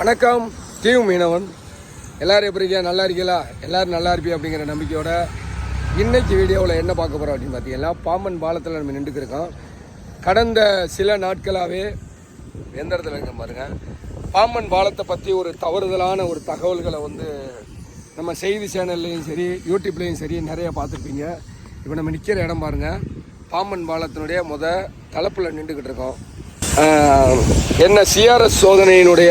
வணக்கம். தீவு மீனவன். எல்லோரும் எப்படி இருக்கியா நல்லா இருக்கீங்களா? எல்லோரும் நல்லா இருப்பியா அப்படிங்கிற நம்பிக்கையோட இன்னைக்கு வீடியோவில் என்ன பார்க்க போகிறோம் அப்படின்னு பார்த்தீங்கன்னா பாம்பன் பாலத்தில் நம்ம நின்றுக்கிருக்கோம் கடந்த சில நாட்களாகவே எந்த இடத்துல இருக்க பாருங்க. பாம்பன் பாலத்தை பற்றி ஒரு தவறுதலான ஒரு தகவல்களை வந்து நம்ம செய்தி சேனல்லையும் சரி யூடியூப்லேயும் சரி நிறைய பார்த்துருப்பீங்க. இப்போ நம்ம நிற்கிற இடம் பாருங்கள் பாம்பன் பாலத்தினுடைய முத தளப்பில் நின்றுக்கிட்டு இருக்கோம். என்ன சிஆர்எஸ் சோதனையினுடைய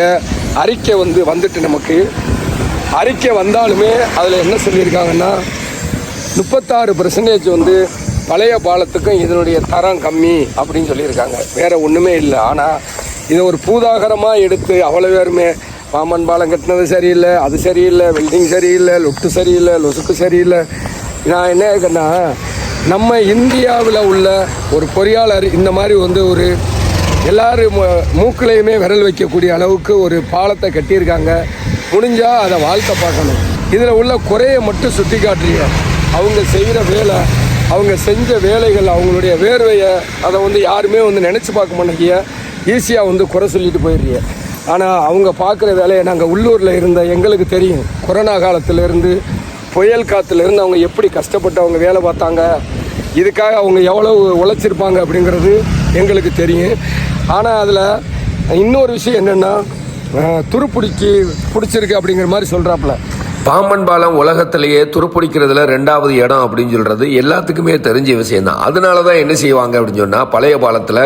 அறிக்கை வந்து வந்துட்டு நமக்கு. அறிக்கை வந்தாலுமே அதில் என்ன சொல்லியிருக்காங்கன்னா முப்பத்தாறு பர்சன்டேஜ் வந்து பழைய பாலத்துக்கும் இதனுடைய தரம் கம்மி அப்படின்னு சொல்லியிருக்காங்க. வேறு ஒன்றுமே இல்லை. ஆனால் இதை ஒரு பூதாகரமாக எடுத்து அவ்வளோ பேருமே பாமன் பாலம் கட்டினது சரியில்லை அது சரியில்லை வெல்டிங் சரியில்லை லொட்டு சரியில்லை லொசுக்கு சரியில்லை. நான் என்ன இருக்கேன்னா நம்ம இந்தியாவில் உள்ள ஒரு பொறியாளர் இந்த மாதிரி வந்து ஒரு எல்லாரும் மூ- விரல் வைக்கக்கூடிய அளவுக்கு ஒரு பாலத்தை கட்டியிருக்காங்க. முடிஞ்சால் அதை வாழ்க்கை பார்க்கணும். இதில் உள்ள குறையை மட்டும் சுட்டி காட்டுறீங்க அவங்க செய்கிற வேலை அவங்க செஞ்ச வேலைகள் அவங்களுடைய வேர்வையை அதை வந்து யாருமே வந்து நினச்சி பார்க்க மாட்டேங்க ஈஸியாக வந்து குறை சொல்லிட்டு போயிடுறீங்க. ஆனால் அவங்க பார்க்குற வேலையை நாங்கள் உள்ளூரில் இருந்த எங்களுக்கு தெரியும். கொரோனா காலத்திலேருந்து புயல் காற்றுலேருந்து அவங்க எப்படி கஷ்டப்பட்டு அவங்க வேலை பார்த்தாங்க. இதுக்காக அவங்க எவ்வளவு உழைச்சிருப்பாங்க அப்படிங்கிறது எங்களுக்கு தெரியும். ஆனால் அதில் இன்னொரு விஷயம் என்னென்னா துருப்பிடிக்கி பிடிச்சிருக்கு அப்படிங்கிற மாதிரி சொல்கிறாப்புல பாம்பன் பாலம் உலகத்திலேயே துருப்பிடிக்கிறதுல ரெண்டாவது இடம் அப்படின்னு சொல்கிறது எல்லாத்துக்குமே தெரிஞ்ச விஷயம் தான் அதனால தான் என்ன செய்வாங்க அப்படின்னு சொன்னால் பழைய பாலத்தில்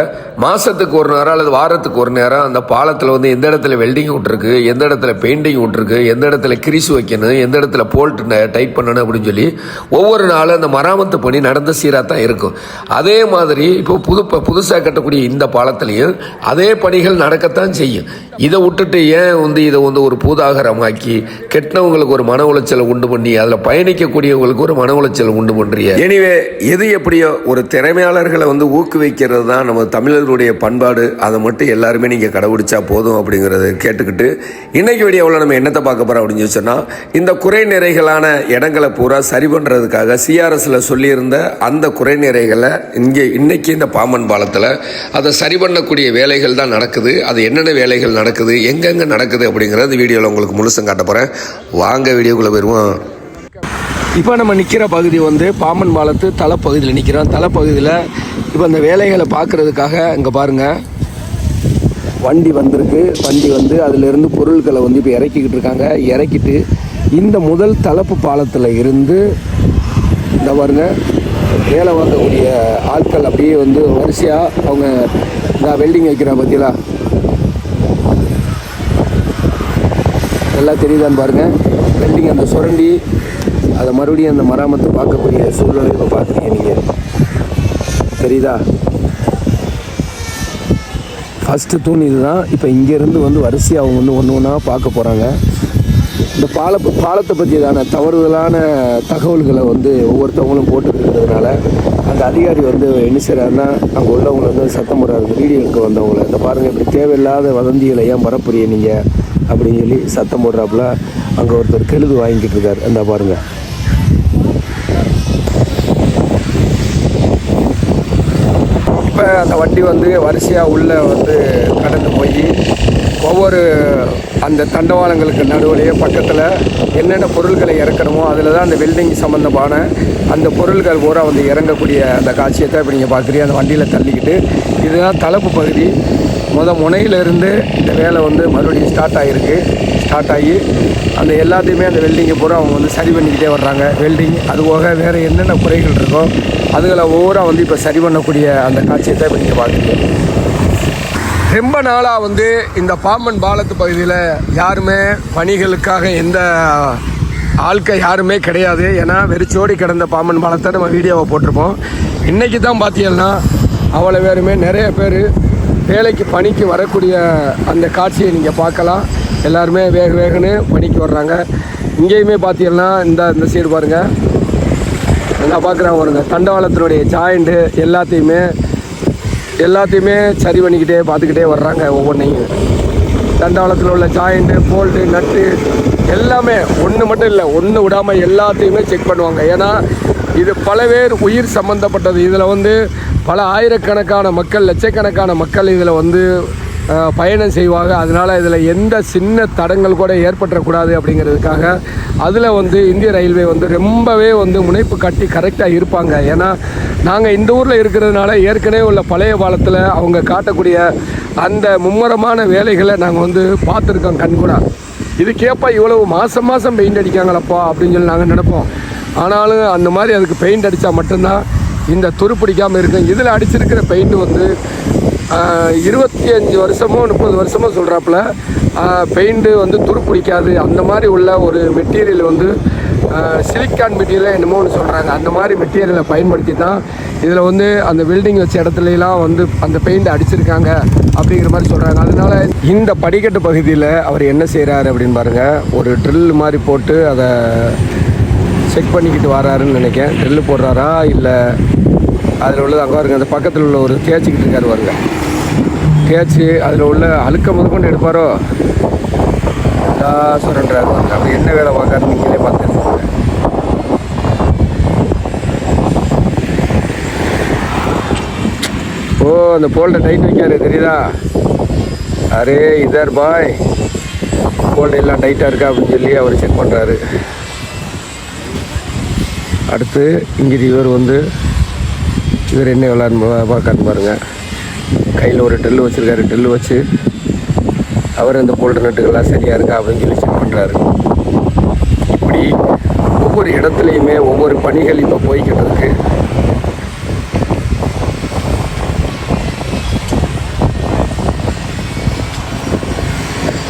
மாதத்துக்கு ஒரு நேரம் அல்லது வாரத்துக்கு ஒரு நேரம் அந்த பாலத்தில் வந்து எந்த இடத்துல வெல்டிங் விட்டுருக்கு எந்த இடத்துல பெயிண்டிங் விட்டுருக்கு எந்த இடத்துல கிரிசு வைக்கணும் எந்த இடத்துல போல்ட் டைட் பண்ணணும் அப்படின்னு சொல்லி ஒவ்வொரு நாளும் அந்த மராமத்து பணி நடந்த சீராக தான் இருக்கும். அதே மாதிரி இப்போ புது புதுசாக கட்டக்கூடிய இந்த பாலத்திலையும் அதே பணிகள் நடக்கத்தான் செய்யும். இதை விட்டுட்டு ஏன் வந்து இதை வந்து ஒரு பூதாகரமாக்கி கெட்டினவங்களுக்கு ஒரு மன உளைச்சலை உண்டு பண்ணி அதில் பயணிக்கக்கூடியவங்களுக்கு ஒரு மன உளைச்சலை உண்டு பண்ணுறிய எனிவே எது எப்படியோ ஒரு திறமையாளர்களை வந்து ஊக்குவிக்கிறது தான் நம்ம தமிழர்களுடைய பண்பாடு. அதை மட்டும் எல்லாருமே நீங்கள் கடைபிடிச்சா போதும் அப்படிங்கிறத கேட்டுக்கிட்டு இன்னைக்கு வீடியோவில் நம்ம என்னத்தை பார்க்க போகிறோம் அப்படின்னு சொன்னால் இந்த குறை நிறைகளான இடங்களை பூரா சரி பண்ணுறதுக்காக சிஆர்எஸில் சொல்லியிருந்த அந்த குறை நிறைகளை இங்கே இன்னைக்கு இந்த பாம்பன் பாலத்தில் அதை சரி பண்ணக்கூடிய வேலைகள் தான் நடக்குது. அது என்னென்ன வேலைகள் நடக்குது எங்கெங்கே நடக்குது அப்படிங்கிறது வீடியோவில் உங்களுக்கு முழுசும் காட்ட போகிறேன் வாங்க வீடியோக்குள்ளே போயிடுவோம் இப்போ நம்ம நிற்கிற பகுதி வந்து பாம்பன் பாலத்து தலைப்பகுதியில் நிற்கிறோம் தலைப்பகுதியில் இப்போ அந்த வேலைகளை பார்க்குறதுக்காக இங்கே பாருங்கள் வண்டி வந்திருக்கு. வண்டி வந்து அதிலிருந்து பொருட்களை வந்து இப்போ இறக்கிக்கிட்டு இருக்காங்க. இறக்கிட்டு இந்த முதல் தலைப்பு பாலத்தில் இருந்து இந்த பாருங்க வேலை வாங்கக்கூடிய ஆட்கள் அப்படியே வந்து வரிசையாக அவங்க இந்த வெல்டிங் வைக்கிறா பற்றிலா நல்லா தெரியுதான்னு பாருங்கள் வெல்டிங் அந்த சுரண்டி அதை மறுபடியும் அந்த மராமத்து பார்க்கக்கூடிய சூழ்நிலை இப்போ பார்க்குறீங்க நீங்கள் தெரியுதா? ஃபஸ்ட்டு தூண் இதுதான். இப்போ இங்கேருந்து வந்து வரிசையாக அவங்க வந்து ஒன்று ஒன்றா பார்க்க போகிறாங்க இந்த பால பாலத்தை பற்றியதான தவறுதலான தகவல்களை வந்து ஒவ்வொருத்தவங்களும் போட்டுக்கிறதுனால அந்த அதிகாரி வந்து என்ன செய்கிறாருன்னா அங்கே உள்ளவங்க வந்து சத்தம் போடுறாரு. வீடியோ எடுக்க வந்தவங்களை இந்த பாருங்கள் இப்படி தேவையில்லாத வதந்திகளை ஏன் பரப்புறீங்க நீங்கள் அப்படின்னு சொல்லி சத்தம் போடுறாப்புல அங்கே ஒருத்தர் கெழுது வாங்கிக்கிட்டு இருக்காரு. அந்த பாருங்கள் இப்போ அந்த வண்டி வந்து வரிசையாக உள்ளே வந்து கடந்து போய் ஒவ்வொரு அந்த தண்டவாளங்களுக்கு நடுவுலையே பக்கத்தில் என்னென்ன பொருட்களை இறக்கணுமோ அதில் தான் அந்த வெல்டிங் சம்மந்தமான அந்த பொருட்கள் பூரா வந்து இறங்கக்கூடிய அந்த காட்சியை தான் இப்போ நீங்கள் பார்க்குறீங்க. அந்த வண்டியில் தள்ளிக்கிட்டு இதுதான் தலைப்பு பகுதி. முத முனையிலிருந்து இந்த வேலை வந்து மறுபடியும் ஸ்டார்ட் ஆகிருக்கு ஸ்டார்ட் ஆகி அந்த எல்லாத்தையுமே அந்த வெல்டிங்கை பூரா அவங்க வந்து சரி பண்ணிக்கிட்டே வர்றாங்க. வெல்டிங் அது போக வேறு என்னென்ன குறைகள் இருக்கோ அதுகளை ஓவராக வந்து இப்போ சரி பண்ணக்கூடிய அந்த காட்சியை தான் இப்போ நீங்கள் பார்க்குறீங்க. ரொம்ப நாளாக வந்து இந்த பாம்பன் பாலத்து பகுதியில் யாருமே பணிகளுக்காக எந்த ஆட்கள் யாருமே கிடையாது. ஏன்னா வெறிச்சோடி கிடந்த பாம்பன் பாலத்தை நம்ம வீடியோவை போட்டிருப்போம். இன்றைக்கி தான் பார்த்தீங்கன்னா அவ்வளோ பேருமே நிறைய பேர் வேலைக்கு பணிக்கு வரக்கூடிய அந்த காட்சியை நீங்கள் பார்க்கலாம். எல்லாருமே வேக வேகன்னு பணிக்கு வர்றாங்க. இங்கேயுமே பார்த்தீங்கன்னா இந்த இந்த சைடு பாருங்கள் நான் பார்க்குறேன் வருங்க தண்டவாளத்தினுடைய ஜாயிண்ட்டு எல்லாத்தையுமே எல்லாத்தையுமே சரி பண்ணிக்கிட்டே பார்த்துக்கிட்டே வர்றாங்க ஒவ்வொன்றையும் தண்டவாளத்தில் உள்ள ஜாயிண்ட்டு போல்ட்டு நட்டு எல்லாமே ஒன்று மட்டும் இல்லை ஒன்று விடாமல் எல்லாத்தையுமே செக் பண்ணுவாங்க. ஏன்னா இது பல பேர் உயிர் சம்மந்தப்பட்டது இதில் வந்து பல ஆயிரக்கணக்கான மக்கள் லட்சக்கணக்கான மக்கள் இதில் வந்து பயணம் செய்வாங்க. அதனால் இதில் எந்த சின்ன தடங்கள் கூட ஏற்பட்டுறக்கூடாது அப்படிங்கிறதுக்காக அதில் வந்து இந்திய ரயில்வே வந்து ரொம்பவே வந்து முனைப்பு கட்டி கரெக்டாக இருப்பாங்க. ஏன்னா நாங்கள் இந்த ஊரில் இருக்கிறதுனால ஏற்கனவே உள்ள பழைய பாலத்தில் அவங்க காட்டக்கூடிய அந்த மும்முரமான வேலைகளை நாங்கள் வந்து பார்த்துருக்கோம் கண்கூடா. இதுக்கேப்பா இவ்வளவு மாதம் மாதம் பெயிண்ட் அடிக்காங்களப்பா அப்படின்னு சொல்லி நாங்கள் நினைப்போம். ஆனாலும் அந்த மாதிரி அதுக்கு பெயிண்ட் அடித்தா மட்டும்தான் இந்த துரு பிடிக்காமல் இருக்கும். இதில் அடிச்சிருக்கிற பெயிண்ட் வந்து இருபத்தி அஞ்சு வருஷமோ முப்பது வருஷமோ சொல்கிறாப்புல பெயிண்ட்டு வந்து துருப்பிடிக்காது அந்த மாதிரி உள்ள ஒரு மெட்டீரியல் வந்து சிலிக்கான் மெட்டீரியல் என்னமோ ஒன்று சொல்கிறாங்க அந்த மாதிரி மெட்டீரியலை பயன்படுத்தி தான் இதில் வந்து அந்த பில்டிங் வச்ச இடத்துலலாம் வந்து அந்த பெயிண்ட் அடிச்சிருக்காங்க அப்படிங்கிற மாதிரி சொல்கிறாங்க அதனால இந்த படிக்கட்டு பகுதியில் அவர் என்ன செய்கிறாரு அப்படின்னு பாருங்கள் ஒரு ட்ரில் மாதிரி போட்டு அதை செக் பண்ணிக்கிட்டு வராருன்னு நினைக்கிறேன். ட்ரில்லு போடுறாரா? இல்லை அதில் உள்ளது அங்கே பாருங்க. அந்த பக்கத்தில் உள்ள ஒரு தேய்ச்சிக்கிட்டு இருக்காரு வருங்க தேய்ச்சி அதில் உள்ள அழுக்க முதற்கொண்டு எடுப்பாரோ? சுரண்டாரு பாருங்க அவர் என்ன வேலை பார்க்காரு? நீங்களே பார்த்து ஓ அந்த போல்ட்டை டைட் வைக்காரு தெரியுதா? அரே இதர் பாய். போல்ட் எல்லாம் டைட்டாக இருக்கா அப்படின்னு சொல்லி அவர் செக் பண்ணுறாரு அடுத்து இங்கே இவர் வந்து இவர் என்ன விளாட்னு பார்க்கான்னு பாருங்கள் கையில் ஒரு ட்ரில் வச்சுருக்காரு ட்ரில் வச்சு அவர் இந்த போல்ட் நட்டுகள்லாம் சரியாக இருக்கா அப்படின்னு சொல்லி செக் பண்ணுறாரு இப்படி ஒவ்வொரு இடத்துலையுமே ஒவ்வொரு பணிகள் இப்போ போய்கிட்டு இருக்கு.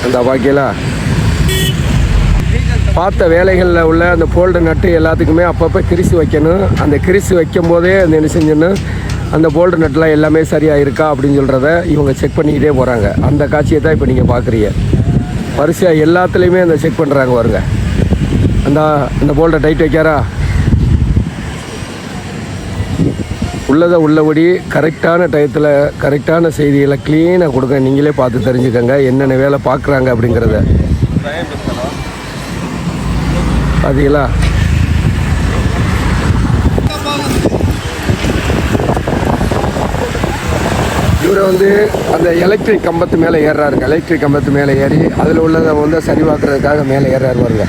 அந்த வாக்கியலா பார்த்த வேலைகளில் உள்ள அந்த போல்டு நட்டு எல்லாத்துக்குமே அப்பப்போ கிரிசு வைக்கணும். அந்த கிரிசு வைக்கும் போதே அந்த என்ன செஞ்சுன்னு அந்த போல்டு நட்டெலாம் எல்லாமே சரியாக இருக்கா அப்படின்னு சொல்கிறத இவங்க செக் பண்ணிக்கிட்டே போகிறாங்க அந்த காட்சியை தான் இப்போ நீங்கள் பார்க்குறீங்க. வரிசையாக எல்லாத்துலேயுமே அந்த செக் பண்ணுறாங்க வருங்க அந்த அந்த போல்டை டைட் வைக்காரா? உள்ளதை உள்ளபடி கரெக்டான டயத்தில் கரெக்டான செய்திகளை க்ளீனாக கொடுங்க. நீங்களே பார்த்து தெரிஞ்சுக்கங்க. என்னென்ன வேலை பார்க்குறாங்க அப்படிங்கிறத. பார்த்தீங்களா இவர் வந்து அந்த எலக்ட்ரிக் கம்பத்து மேலே ஏறுறாருங்க. எலக்ட்ரிக் கம்பத்து மேலே ஏறி அதில் உள்ளதை வந்து சரிபார்க்கறதுக்காக மேலே ஏறாரு வருங்க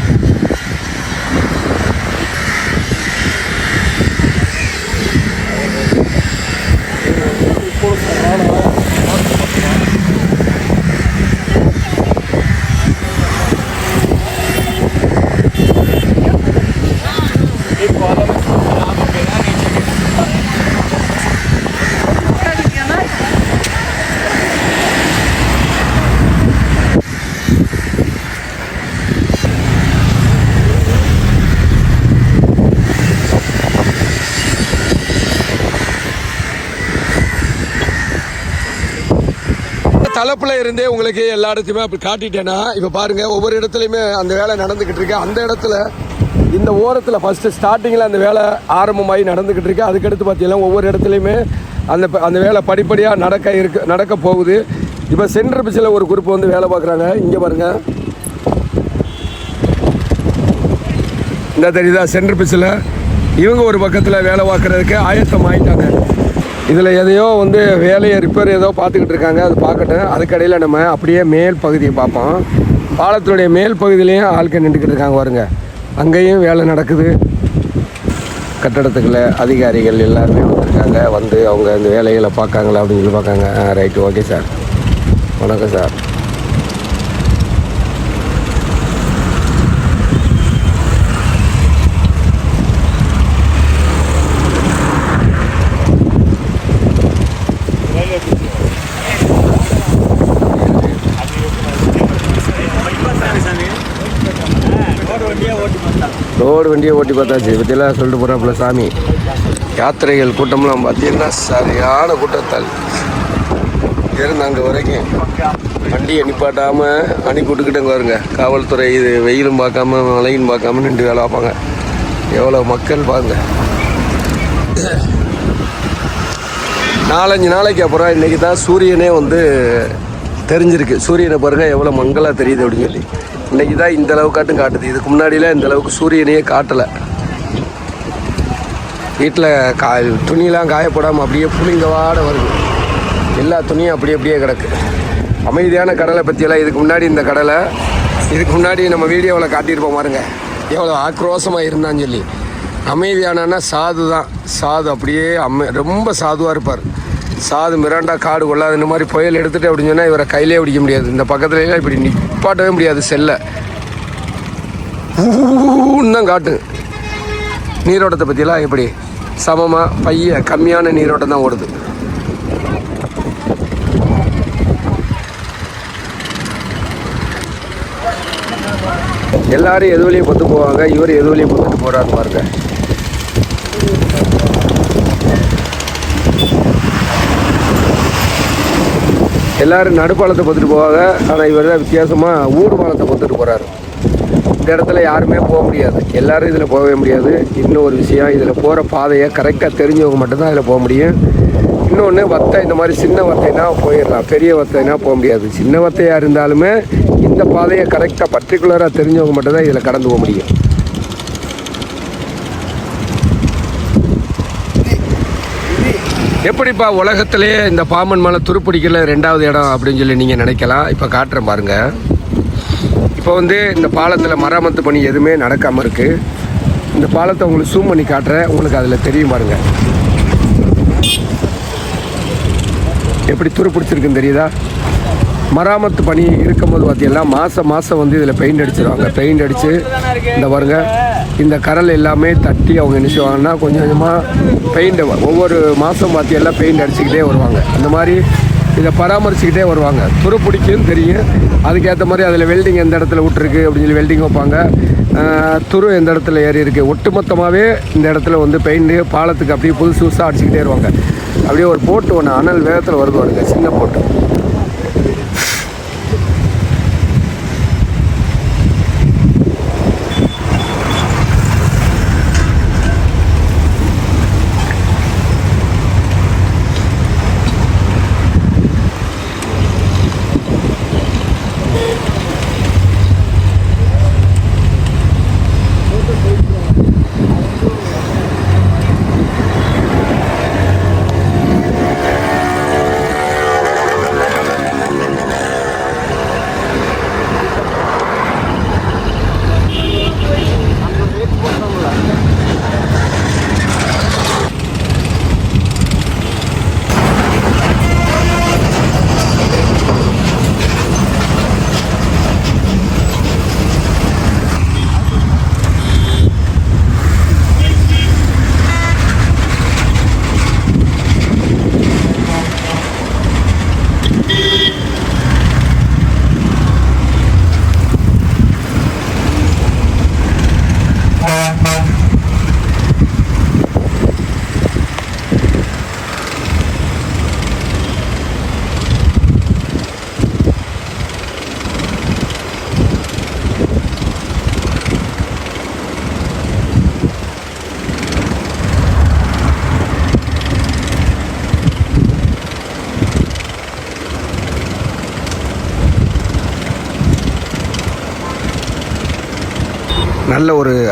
இருந்தே உங்களுக்கு எல்லா இடத்தையுமே அப்படி காட்டிட்டேன்னா இப்போ பாருங்கள் ஒவ்வொரு இடத்துலையுமே அந்த வேலை நடந்துக்கிட்டு இருக்கு. அந்த இடத்துல இந்த ஓரத்தில் ஃபஸ்ட்டு ஸ்டார்டிங்கில் அந்த வேலை ஆரம்பமாகி நடந்துக்கிட்டு இருக்கு. அதுக்கடுத்து பார்த்தீங்கன்னா ஒவ்வொரு இடத்துலையுமே அந்த ப- அந்த வேலை படிப்படியாக நடக்க இருக்கு நடக்க போகுது. இப்போ சென்டர் பிச்சில் ஒரு குரூப் வந்து வேலை பார்க்குறாங்க. இங்கே பாருங்கள் இந்த தெரியுதா? சென்டர் பிச்சில் இவங்க ஒரு பக்கத்தில் வேலை பார்க்குறதுக்கு ஆயத்தம் ஆகிட்டாங்க இதில் எதையோ வந்து வேலையை ரிப்பேர் ஏதோ பார்த்துக்கிட்டு இருக்காங்க. அது பார்க்கட்டும். அதுக்கடையில் நம்ம அப்படியே மேல் பகுதியை பார்ப்போம். பாலத்தினுடைய மேல் பகுதியிலையும் ஆட்கள் நின்றுக்கிட்டு இருக்காங்க வருங்க அங்கேயும் வேலை நடக்குது. கட்டடத்துக்குள்ள அதிகாரிகள் எல்லாருமே வந்திருக்காங்க. வந்து அவங்க இந்த வேலைகளை பார்க்காங்களா அப்படின்னு சொல்லி பார்க்காங்க. ரைட்டு ஓகே சார் வணக்கம் சார் ரோடு வண்டியை ஓட்டி பார்த்தாச்சு. பற்றியெல்லாம் சொல்லிட்டு போகிறாப்புல சாமி. யாத்திரைகள் கூட்டம்லாம் பார்த்தீங்கன்னா சரியான கூட்டத்தால். இருந்து அங்கே வரைக்கும் வண்டியை நிப்பாட்டாமல் அனுப்பி விட்டுக்கிட்டே வருங்க காவல்துறை இது வெயிலும் பார்க்காம மழையும் பார்க்காம நின்று வேலை பார்ப்பாங்க. எவ்வளோ மக்கள் பாருங்க. நாலஞ்சு நாளைக்கு அப்புறம் இன்றைக்கி தான் சூரியனே வந்து தெரிஞ்சிருக்கு. சூரியனை பாருங்கள் எவ்வளோ மங்கலாக தெரியுது அப்படின்னு சொல்லி. இன்றைக்கி தான் இந்த அளவுக்காட்டும் காட்டுது. இதுக்கு முன்னாடிலாம் இந்த அளவுக்கு சூரியனையே காட்டலை. வீட்டில் கா துணியெலாம் காயப்படாமல் அப்படியே புளிங்க வாட வருது. எல்லா துணியும் அப்படியே அப்படியே கிடக்கு. அமைதியான கடலை பற்றியெல்லாம் இதுக்கு முன்னாடி இந்த கடலை இதுக்கு முன்னாடி நம்ம வீடியோவில் காட்டியிருப்போம் பாருங்க. எவ்வளோ ஆக்ரோஷமாக இருந்தான்னு சொல்லி. அமைதியானன்னா சாது தான் சாது அப்படியே அம்மை ரொம்ப சாதுவாக இருப்பார். சாது மிராண்டா காடு கொள்ளாது இந்த மாதிரி புயல் எடுத்துகிட்டு அப்படின்னு சொன்னால் இவரை கையிலே பிடிக்க முடியாது. இந்த பக்கத்துலலாம் இப்படி நிப்பாட்டவே முடியாது செல்லை. தான் காட்டு. நீரோட்டத்தை பற்றிலாம் எப்படி? சமமாக பைய கம்மியான நீரோட்டம் தான் ஓடுது. எல்லாரும் எது வழியும் பொத்து போவாங்க? இவர் எது வழியும் பொத்துட்டு போகிறாரு பாருங்க. எல்லாரும் நடுப்பாலத்தை பார்த்துட்டு போவாங்க. ஆனால் இவர் தான் வித்தியாசமாக ஊடு பாலத்தை பார்த்துட்டு போகிறாரு இந்த இடத்துல யாருமே போக முடியாது. எல்லாரும் இதில் போகவே முடியாது. இன்னொரு விஷயம் இதில் போகிற பாதையை கரெக்டாக தெரிஞ்சவங்க மட்டும்தான் இதில் போக முடியும். இன்னொன்று வத்தை இந்த மாதிரி சின்ன வத்தைனா போயிடலாம். பெரிய வத்தைனா போக முடியாது. சின்ன வத்தையாக இருந்தாலுமே இந்த பாதையை கரெக்டாக பர்டிகுலராக தெரிஞ்சவங்க மட்டும்தான் இதில் கடந்து போக முடியும். எப்படிப்பா உலகத்திலேயே இந்த பாம்பன் மலை துருப்பிடிக்கல ரெண்டாவது இடம் அப்படின்னு சொல்லி நீங்கள் நினைக்கலாம்? இப்போ காட்டுறேன் பாருங்கள் இப்போ வந்து இந்த பாலத்தில் மராமத்து பணி எதுவுமே நடக்காமல் இருக்குது இந்த பாலத்தை உங்களுக்கு ஜூம் பண்ணி காட்டுறேன். உங்களுக்கு அதில் தெரியும் பாருங்கள் எப்படி துருப்பிடிச்சிருக்குன்னு தெரியுதா? மராமத்து பணி இருக்கும்போது பார்த்தீங்கன்னா மாதம் மாதம் வந்து இதில் பெயிண்ட் அடிச்சிருவாங்க. பெயிண்ட் அடித்து இந்த பாருங்க இந்த கரல் எல்லாமே தட்டி அவங்க என்ன செய்வாங்கன்னா கொஞ்சம் கொஞ்சமாக பெயிண்ட் ஒவ்வொரு மாதம் பார்த்தீங்கன்னா பெயிண்ட் அடிச்சுக்கிட்டே வருவாங்க. அந்த மாதிரி இதை பராமரிச்சுக்கிட்டே வருவாங்க. துரு பிடிக்குன்னு தெரியும். அதுக்கேற்ற மாதிரி அதில் வெல்டிங் எந்த இடத்துல விட்டுருக்கு அப்படின்னு சொல்லி வெல்டிங் வைப்பாங்க. துரு எந்த இடத்துல ஏறி இருக்குது ஒட்டுமொத்தமாகவே இந்த இடத்துல வந்து பெயிண்ட்டு பாலத்துக்கு அப்படியே புதுசு புதுசாக அடிச்சுக்கிட்டே வருவாங்க. அப்படியே ஒரு போட்டு ஒன்று அனல் வேகத்தில் வருது வருங்க சின்ன போட்டு.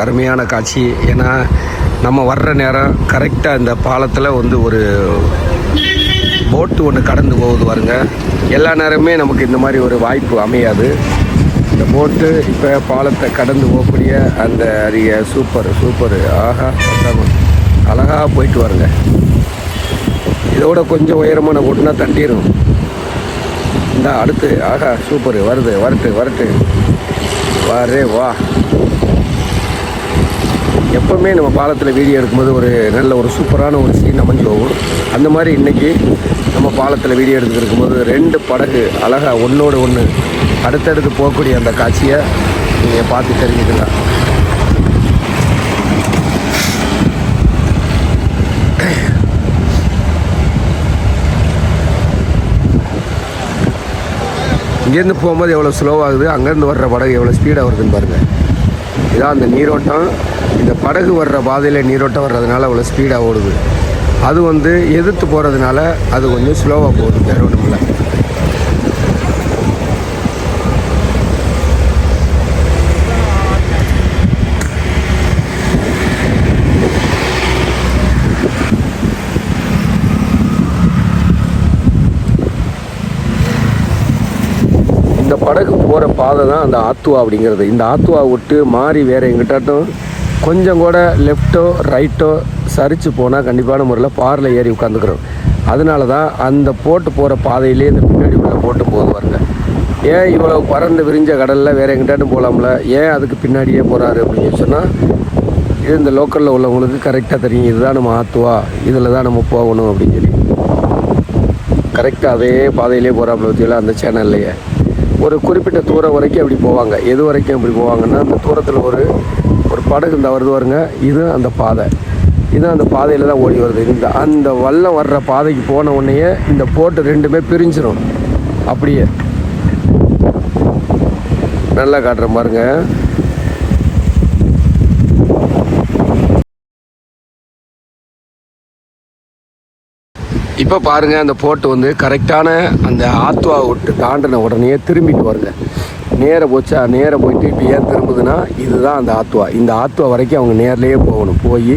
அருமையான காட்சி. ஏன்னா நம்ம வர்ற நேரம் கரெக்டாக இந்த பாலத்தில் வந்து ஒரு போட்டு ஒன்று கடந்து போகுது பாருங்க. எல்லா நேரமே நமக்கு இந்த மாதிரி ஒரு வாய்ப்பு அமையாது. இந்த போட்டு இப்போ பாலத்தை கடந்து போகக்கூடிய அந்த அரிய சூப்பர் சூப்பர் ஆஹா அழகாக போயிட்டு வருங்க. இதோட கொஞ்சம் உயரமான போட்டுனா தண்டிடும் இந்த அடுத்து. ஆஹா சூப்பர் வருது வரட்டு வரட்டு வாரே வா. எப்போவுமே நம்ம பாலத்தில் வீடியோ எடுக்கும்போது ஒரு நல்ல ஒரு சூப்பரான ஒரு சீன் அமைஞ்சு போகும். அந்த மாதிரி இன்றைக்கி நம்ம பாலத்தில் வீடியோ எடுத்துட்டு இருக்கும்போது ரெண்டு படகு அழகாக ஒன்றோடு ஒன்று அடுத்தடுத்து போகக்கூடிய அந்த காட்சியை நீங்கள் பார்த்து தெரிஞ்சுக்கலாம். இங்கேருந்து போகும்போது எவ்வளோ ஸ்லோவாகுது அங்கேருந்து வர்ற படகு எவ்வளோ ஸ்பீடாக வருதுன்னு பாருங்கள் இதான் அந்த நீரோட்டம். இந்த படகு வர்ற பாதையில் நீரோட்டம் வர்றதுனால அவ்வளோ ஸ்பீடாக ஓடுது. அது வந்து எதிர்த்து போகிறதுனால அது கொஞ்சம் ஸ்லோவாக போகுது. வேறு ஒன்றும் இல்லை பாதை தான் அந்த ஆத்துவா அப்படிங்கிறது. இந்த ஆத்துவா விட்டு மாறி வேறு எங்கிட்டாட்டும் கொஞ்சம் கூட லெஃப்ட்டோ ரைட்டோ சரிச்சு போனால் கண்டிப்பான முறையில் பாரில் ஏறி உட்காந்துக்கிறோம் அதனால தான் அந்த போட்டு போகிற பாதையிலே இந்த பின்னாடி உள்ள போட்டு போகுது ஏன் இவ்வளோ பறந்து விரிஞ்ச கடலில் வேறு எங்கிட்டாட்டும் போகலாம்ல ஏன் அதுக்கு பின்னாடியே போகிறாரு அப்படின்னு சொன்னால் இது இந்த லோக்கலில் உள்ளவங்களுக்கு கரெக்டாக தெரியும். இதுதான் நம்ம ஆத்துவா. இதில் தான் நம்ம போகணும் அப்படின்னு சொல்லி. கரெக்டாக அதே பாதையிலே போகிறாப்புல பற்றியில் அந்த சேனல்லையே ஒரு குறிப்பிட்ட தூரம் வரைக்கும் அப்படி போவாங்க. எது வரைக்கும் அப்படி போவாங்கன்னா அந்த தூரத்தில் ஒரு ஒரு படகு இந்த வருது வருங்க இது அந்த பாதை. இது அந்த பாதையில் தான் ஓடி வருது. இந்த அந்த வல்லம் வர்ற பாதைக்கு போன உடனேயே இந்த போட்டு ரெண்டுமே பிரிஞ்சிடும் அப்படியே. நல்லா காட்டுற பாருங்கள் இப்போ பாருங்கள் அந்த போட்டு வந்து கரெக்டான அந்த ஆத்வா விட்டு தாண்டின உடனே திரும்பிட்டு வருங்க. நேராக போச்சா நேராக போயிட்டு இப்போ ஏன் திரும்புதுன்னா இதுதான் அந்த ஆத்வா இந்த ஆத்வா வரைக்கும் அவங்க நேர்லேயே போகணும். போய்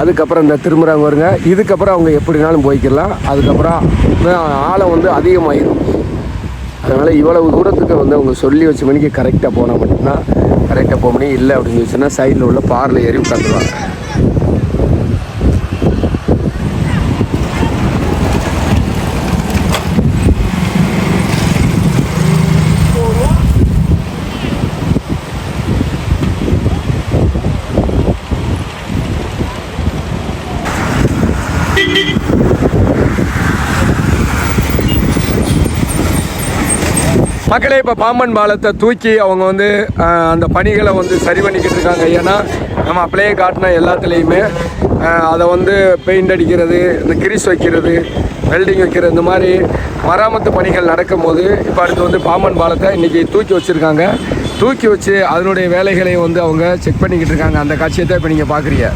அதுக்கப்புறம் இந்த திரும்புகிறாங்க வருங்க இதுக்கப்புறம் அவங்க எப்படினாலும் போய்க்கலாம் அதுக்கப்புறம் ஆழம் வந்து அதிகமாகிடும் அதனால் இவ்வளவு தூரத்துக்கு வந்து அவங்க சொல்லி வச்ச மணிக்கு கரெக்டாக போனால் மட்டும்தான் கரெக்டாக போக முடியும். இல்லை அப்படின்னு சொன்னால் சைடில் உள்ள பாரில் ஏறி உட்காந்துருவாங்க. மக்களே இப்போ பாம்பன் பாலத்தை தூக்கி அவங்க வந்து அந்த பணிகளை வந்து சரி பண்ணிக்கிட்டு இருக்காங்க. ஏன்னா நம்ம அப்படியே காட்டின எல்லாத்துலேயுமே அதை வந்து பெயிண்ட் அடிக்கிறது இந்த கிரிஸ் வைக்கிறது வெல்டிங் வைக்கிறது இந்த மாதிரி மராமத்து பணிகள் நடக்கும்போது இப்போ அடுத்து வந்து பாம்பன் பாலத்தை இன்றைக்கி தூக்கி வச்சுருக்காங்க. தூக்கி வச்சு அதனுடைய வேலைகளை வந்து அவங்க செக் பண்ணிக்கிட்டு இருக்காங்க. அந்த காட்சியை தான் இப்போ நீங்கள் பார்க்குறீங்க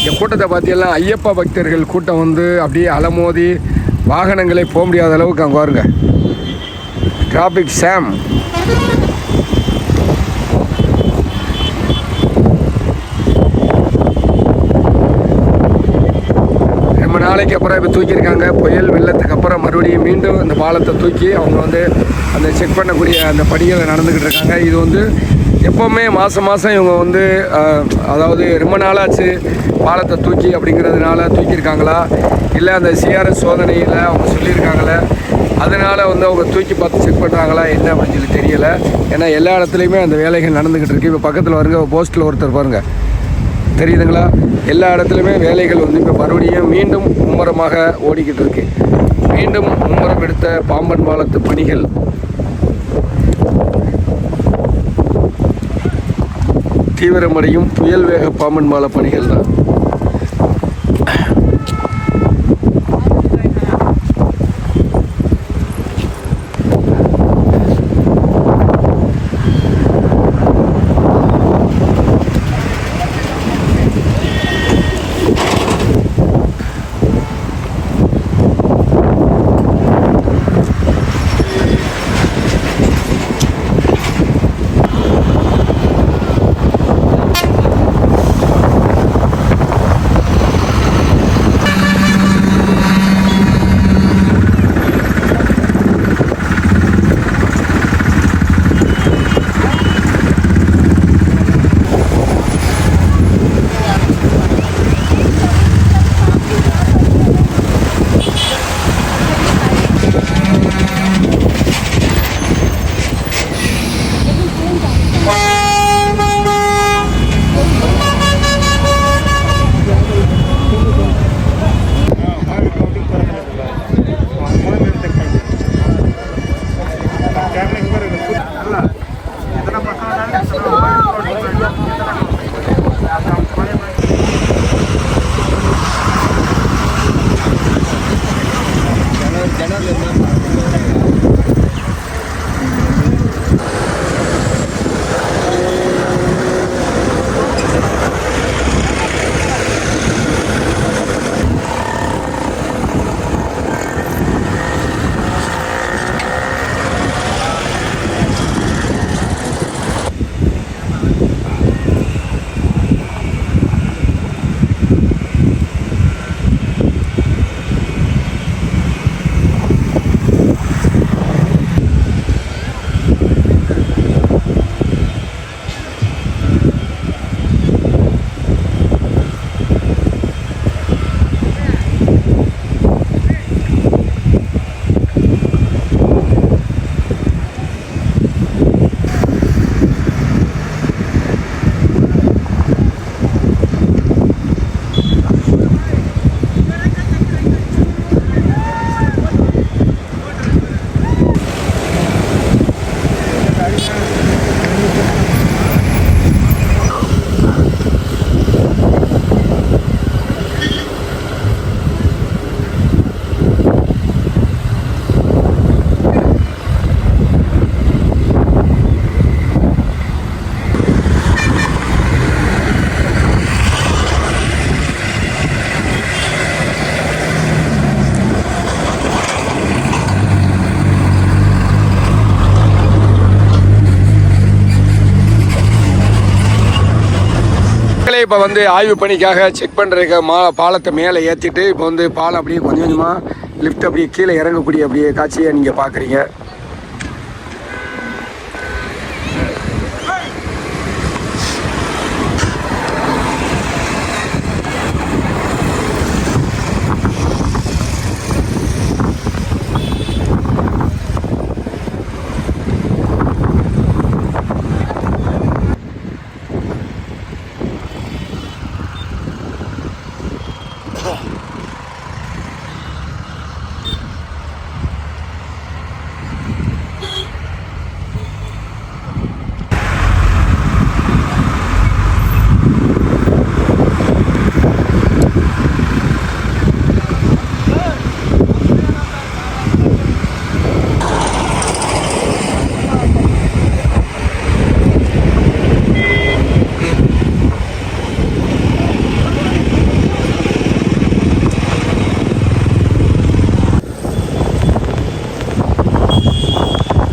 இந்த கூட்டத்தை பார்த்தீங்கன்னா ஐயப்பா பக்தர்கள் கூட்டம் வந்து அப்படியே அலமோதி வாகனங்களே போக முடியாத அளவுக்கு அங்கே வருங்க. டிராபிக் சாம் ரொம்ப நாளைக்கு அப்புறம் இப்போ தூக்கியிருக்காங்க. புயல் வெள்ளத்துக்கு அப்புறம் மறுபடியும் மீண்டும் இந்த பாலத்தை தூக்கி அவங்க வந்து அந்த செக் பண்ணக்கூடிய அந்த பணிகளை நடந்துக்கிட்டு இருக்காங்க. இது வந்து எப்போவுமே மாதம் மாதம் இவங்க வந்து அதாவது ரொம்ப நாளாச்சு பாலத்தை தூக்கி அப்படிங்கிறதுனால தூக்கியிருக்காங்களா? இல்லை அந்த சிஆர்எஸ் சோதனையில் அவங்க சொல்லியிருக்காங்களே அதனால் வந்து அவங்க தூக்கி பார்த்து செக் பண்ணுறாங்களா என்ன அப்படின்னு சொல்லி தெரியலை. ஏன்னா எல்லா இடத்துலையுமே அந்த வேலைகள் நடந்துக்கிட்டு இருக்குது இப்போ பக்கத்தில் வருங்க போஸ்ட்டில் ஒருத்தர் பாருங்கள் தெரியுதுங்களா? எல்லா இடத்துலையுமே வேலைகள் வந்து இப்போ மறுபடியும் மீண்டும் மும்முரமாக ஓடிக்கிட்டு இருக்கு. மீண்டும் மும்முரம் எடுத்த பாம்பன் பாலத்து பணிகள் தீவிரமடையும் புயல் வேக பாம்பன் மாலை பணிகள் தான். இப்போ வந்து ஆய்வு பணிக்காக செக் பண்ணுறதுக்கு மா பாலத்தை மேலே ஏற்றிட்டு இப்போ வந்து பாலம் அப்படியே கொஞ்சம் கொஞ்சமாக லிஃப்ட் அப்படியே கீழே இறங்கக்கூடிய அப்படியே காட்சியை நீங்கள் பார்க்குறீங்க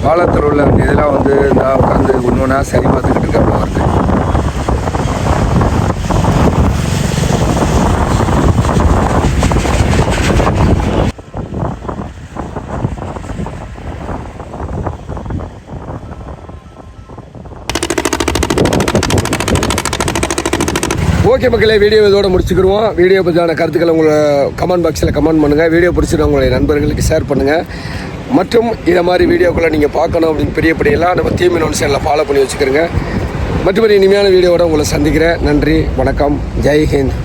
பாலத்தில் உள்ள அந்த இதெல்லாம் வந்து இந்த உட்காந்து ஒன்று ஒன்றா சரி பார்த்துக்கிட்டு இருக்க வருது ஓகே மக்களே வீடியோ இதோட முடிச்சுக்கிடுவோம். வீடியோ பற்றியான கருத்துக்களை உங்களை கமெண்ட் பாக்ஸில் கமெண்ட் பண்ணுங்கள் வீடியோ பிடிச்சிட்டு உங்களுடைய நண்பர்களுக்கு ஷேர் பண்ணுங்கள் மற்றும் இதை மாதிரி வீடியோக்களை நீங்கள் பார்க்கணும் அப்படின்னு பெரியப்படியெல்லாம் நம்ம தீமை நோன் சேனலில் ஃபாலோ பண்ணி வச்சுக்கிறோங்க. மற்றபடி இனிமையான வீடியோவோட உங்களை சந்திக்கிறேன். நன்றி வணக்கம். ஜெய் ஹிந்த்.